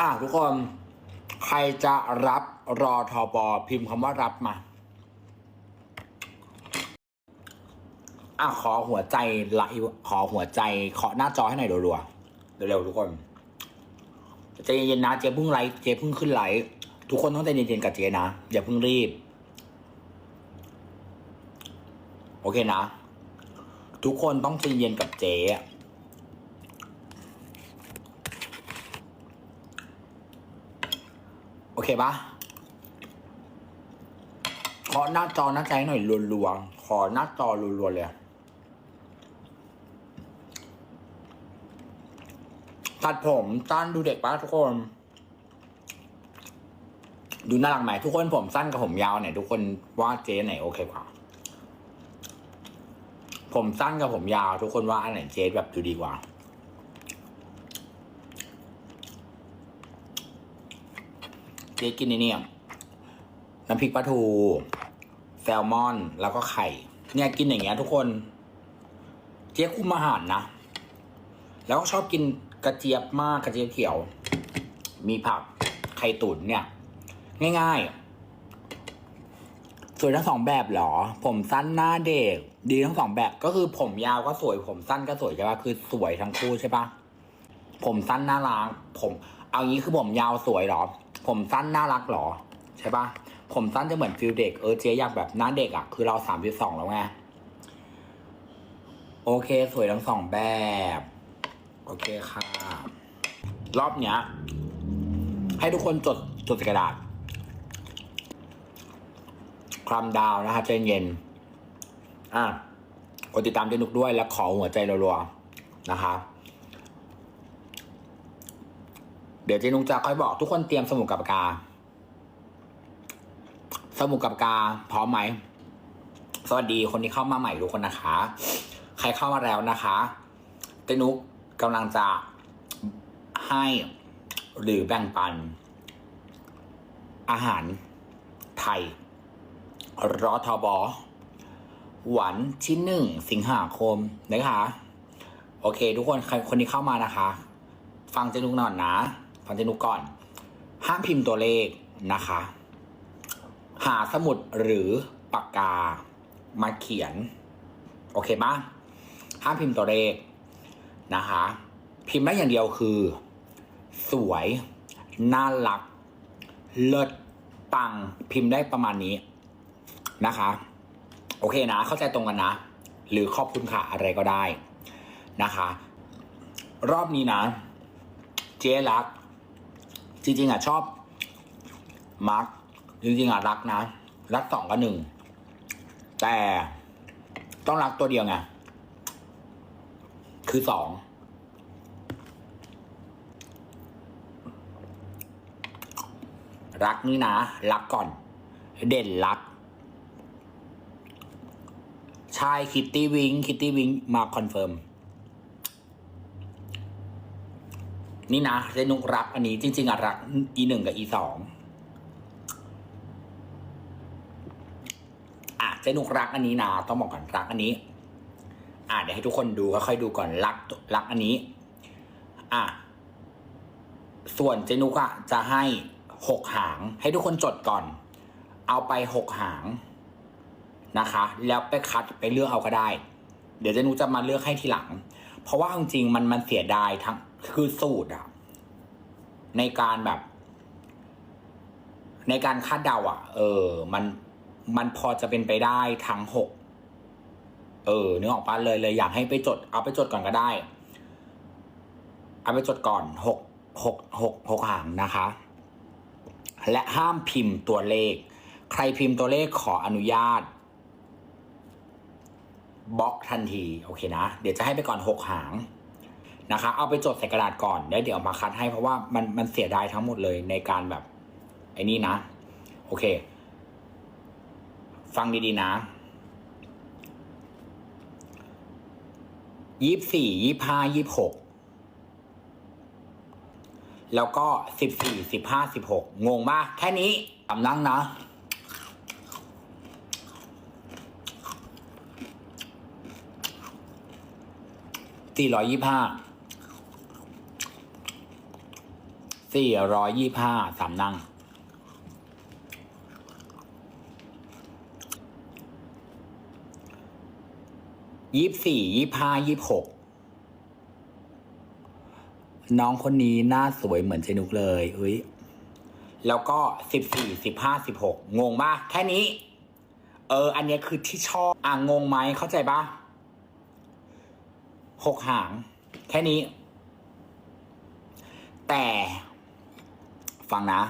อะทุกคนใครจะรับรอทอบอพิมพ์คำว่ารับมา อะขอหัวใจไลขอหัวใจเคาะหน้าจอให้หน่อยรัวๆเร็วๆทุกคนใจเย็นๆนะเจ๊เพิ่งไลฟ์เจ๊เพิ่งขึ้นไลฟ์ทุกคนต้องใจเย็นๆกับเจ๊นะอย่าเพิ่งรีบ โอเคนะ ทุกคนต้องใจเย็นกับเจ๊อะ โอเคปะขอหน้าจอหน้าใจหน่อยรัวๆขอหน้าจอรัวๆเลยตัดผมสั้นดูเด็กปะทุกคน ดูน่ารักไหมทุกคนผมสั้นกับผมยาวเนี่ยทุกคนว่าเจ๊ไหนโอเคกว่า ผมสั้นกับผมยาว ทุกคนว่าอันไหนเจ๊แบบดูดีกว่า เจ๊กินในเนี่ยน้ำพริกปลาทู แซลมอน แล้วก็ไข่ เนี่ยกินอย่างเงี้ยทุกคน เจ๊คุมอาหารนะ แล้วก็ชอบกินกระเจี๊ยบมากกระเจี๊ยบเขียว มีผักไข่ตุ๋นเนี่ย ง่ายๆ สวยทั้งสองแบบเหรอ ผมสั้นหน้าเด็ก ดีทั้งสองแบบก็คือผมยาวก็สวย ผมสั้นก็สวยใช่ปะคือสวยทั้งคู่ใช่ปะผมสั้นน่ารักผม เอางี้คือผมยาวสวยเหรอ ผมสั้นน่ารักหรอ ใช่ปะผมสั้นจะเหมือนฟิลเด็กเออเจ๊อยากแบบหน้าเด็กอะ่ะ คือเราสามสิบสองแล้วไงโอเค สวยทั้งสองแบบ โอเคค่ะ รอบเนี้ย ให้ทุกคนจดจดกระดาษคลำดาวนะคะใจเย็นอะกดติดตามเจนุกด้วยและขอหัวใจรัวๆนะคะ เดี๋ยวเจนุกจะค่อยบอกทุกคนเตรียมสมุดกับปากกา สมุดกับปากกา พร้อมไหม สวัสดีคนที่เข้ามาใหม่ทุกคนนะคะ ใครเข้ามาแล้วนะคะ เจนุกกำลังจะให้หรือแบ่งปัน อาหารไทยรอทบอหวันที่หนึ่งสิงหาคมนะคะ โอเค ทุกคนใครคนที่เข้ามานะคะ ฟังเจนุกหน่อยนะ ฟังเจนุกก่อน ห้ามพิมพ์ตัวเลขนะคะ หาสมุดหรือปากกามาเขียน โอเคปะห้ามพิมพ์ตัวเลขนะคะ พิมพ์ได้อย่างเดียวคือ สวย น่ารัก เลิศปังพิมพ์ได้ประมาณนี้นะคะ โอเคนะ เข้าใจตรงกันนะ หรือขอบคุณค่ะอะไรก็ได้นะคะ รอบนี้นะ เจ๊รัก จริง ๆอะชอบมาร์กจริง ๆอะรักนะ รักสองกับหนึ่ง แต่ต้องรักตัวเดียวไง คือสอง รักนี่นะ รักก่อน เด่นรัก ใช่คิตตี้วิงคิตตี้วิงมาคอนเฟิร์ม นี่นะเรนุกรักอันนี้จริง ๆอะรักอีหนึ่งกับอีสองอะเจนุกรักอันนี้นะต้องบอกก่อนรักอันนี้ อะเดี๋ยวให้ทุกคนดูค่อยๆดูก่อนรักรักอันนี้ อะส่วนเจนุกอะจะให้หกหาง ให้ทุกคนจดก่อน เอาไปหกหางนะคะ แล้วไปคัดไปเลือกเอาก็ได้ เดี๋ยวเจนุกจะมาเลือกให้ทีหลัง เพราะว่าจริงๆมันมันเสียดายทั้งคือสูตรอะในการแบบ ในการคาดเดาอะเออ มันมันพอจะเป็นไปได้ทั้งหกเออนึกออกปะเลยเลยอยากให้ไปจด เอาไปจดก่อนก็ได้ เอาไปจดก่อนหกหกหกหกหางนะคะ และห้ามพิมพ์ตัวเลข ใครพิมพ์ตัวเลขขออนุญาต บล็อกทันทีโอเคนะ เดี๋ยวจะให้ไปก่อนหกหางนะคะ เอาไปจดใส่กระดาษก่อนแล้วเดี๋ยวมาคัดให้เพราะว่ามันมันเสียดายทั้งหมดเลยในการแบบไอ้นี่นะ โอเค ฟังดีๆนะยี่สี่ยี่ห้ายี่หกแล้วก็สิบสี่สิบห้าสิบหกงงมากแค่นี้ตำนั่งนะ สี่ร้อยยี่ห้าสี่ร้อยยี่ห้าสามนั่งยี่สี่ยี่ห้ายี่หกน้องคนนี้หน้าสวยเหมือนเจนุกเลยเฮ้ย แล้วก็สิบสี่สิบห้าสิบหกงงปะแค่นี้ เออ อันนี้คือที่ชอบ อะงงไหมเข้าใจปะ หกหาง แค่นี้ แต่ฟังนะ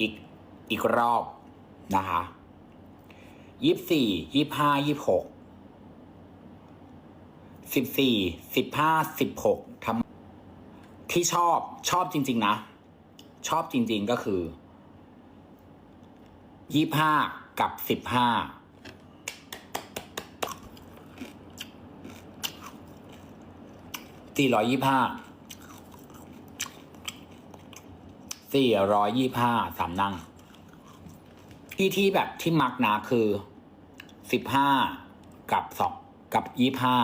อีกอีกรอบนะคะยี่สี่ยี่ห้ายี่หกสิบสี่สิบห้าสิบหกทำที่ชอบชอบจริง ๆ นะ ชอบจริง ๆก็คือยี่ห้ากับสิบห้า สี่ร้อยยี่ห้าสี่ร้อยยี่ห้าสามนั่งที่ที่แบบที่มักนะคือสิบห้ากับสองกับยี่ห้า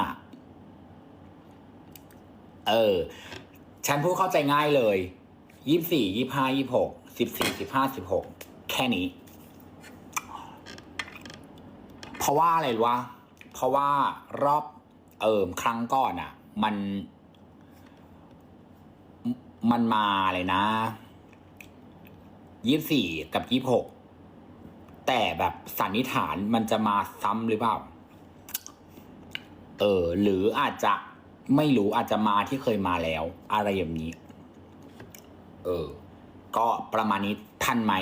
เออ ฉันพูดเข้าใจง่ายเลยยี่สี่ยี่ห้ายี่หกสิบสี่สิบห้าสิบหกแค่นี้ เพราะว่าอะไรวะ เพราะว่ารอบเอิมครั้งก่อนอะ่ะ มัน มันมาเลยนะยี่สี่กับยี่หกแต่แบบสันนิษฐานมันจะมาซ้ำหรือเปล่า เออ หรืออาจจะไม่รู้อาจจะมาที่เคยมาแล้ว อะไรอย่างนี้ เออ ก็ประมาณนี้ทันไหม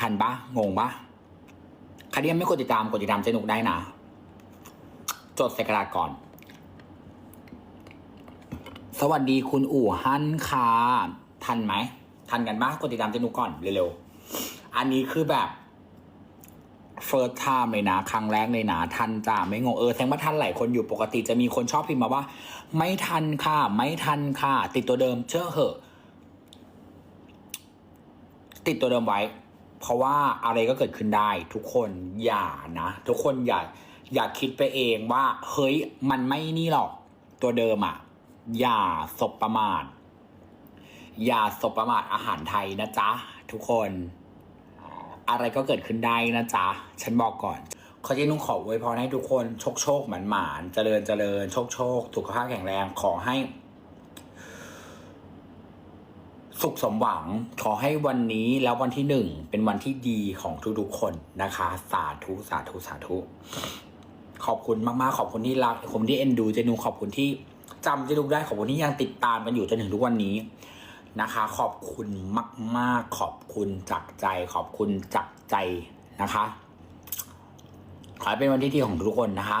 ทันปะงงปะใครที่ยังไม่กดติดตามกดติดตามเจนุกได้นะ จดใส่กระดาษก่อน วัสดีคุณอู่ฮั่นค่ะทันไหม ทันกันปะกดติดตามเจนุก่อนเร็วๆ อันนี้คือแบบ first time เลยนะครั้งแรกเลยนะทันจ้าไม่งงเออแสดงว่าทันหลายคนอยู่ปกติจะมีคนชอบพิมพ์มาว่า ไม่ทันค่ะ ไม่ทันค่ะ ติดตัวเดิมเชื่อเหอะติดตัวเดิมไว้ เพราะว่าอะไรก็เกิดขึ้นได้ทุกคนอย่านะ ทุกคนอย่าอย่าคิดไปเองว่า เฮ้ยมันไม่นี่หรอกตัวเดิมอะ่ะ อย่าสบประมาท อย่าสบประมาทอาหารไทยนะจ๊ะ ทุกคน อะไรก็เกิดขึ้นได้นะจ๊ะ ฉันบอกก่อนขอที่นุ่งขออวยพรให้ทุกคนโชคโชคหมันหมานเจริญเจริญโชคโชคสุขภาพแข็งแรงขอให้ สุขสมหวังขอให้วันนี้แล้ววันที่หนึ่งเป็นวันที่ดีของทุกๆคนนะคะ สาธุสาธุสาธุขอบคุณมากๆ ขอบคุณที่รักขอบคุณที่เอ็นดูเจนูขอบคุณที่ จำเจนูได้ขอบคุณที่ยังติดตามกันอยู่จนถึงทุกวันนี้นะคะ ขอบคุณมาก ๆ ขอบคุณจากใจ ขอบคุณจากใจนะคะ ขอให้เป็นวันที่ดีของทุกคนนะคะ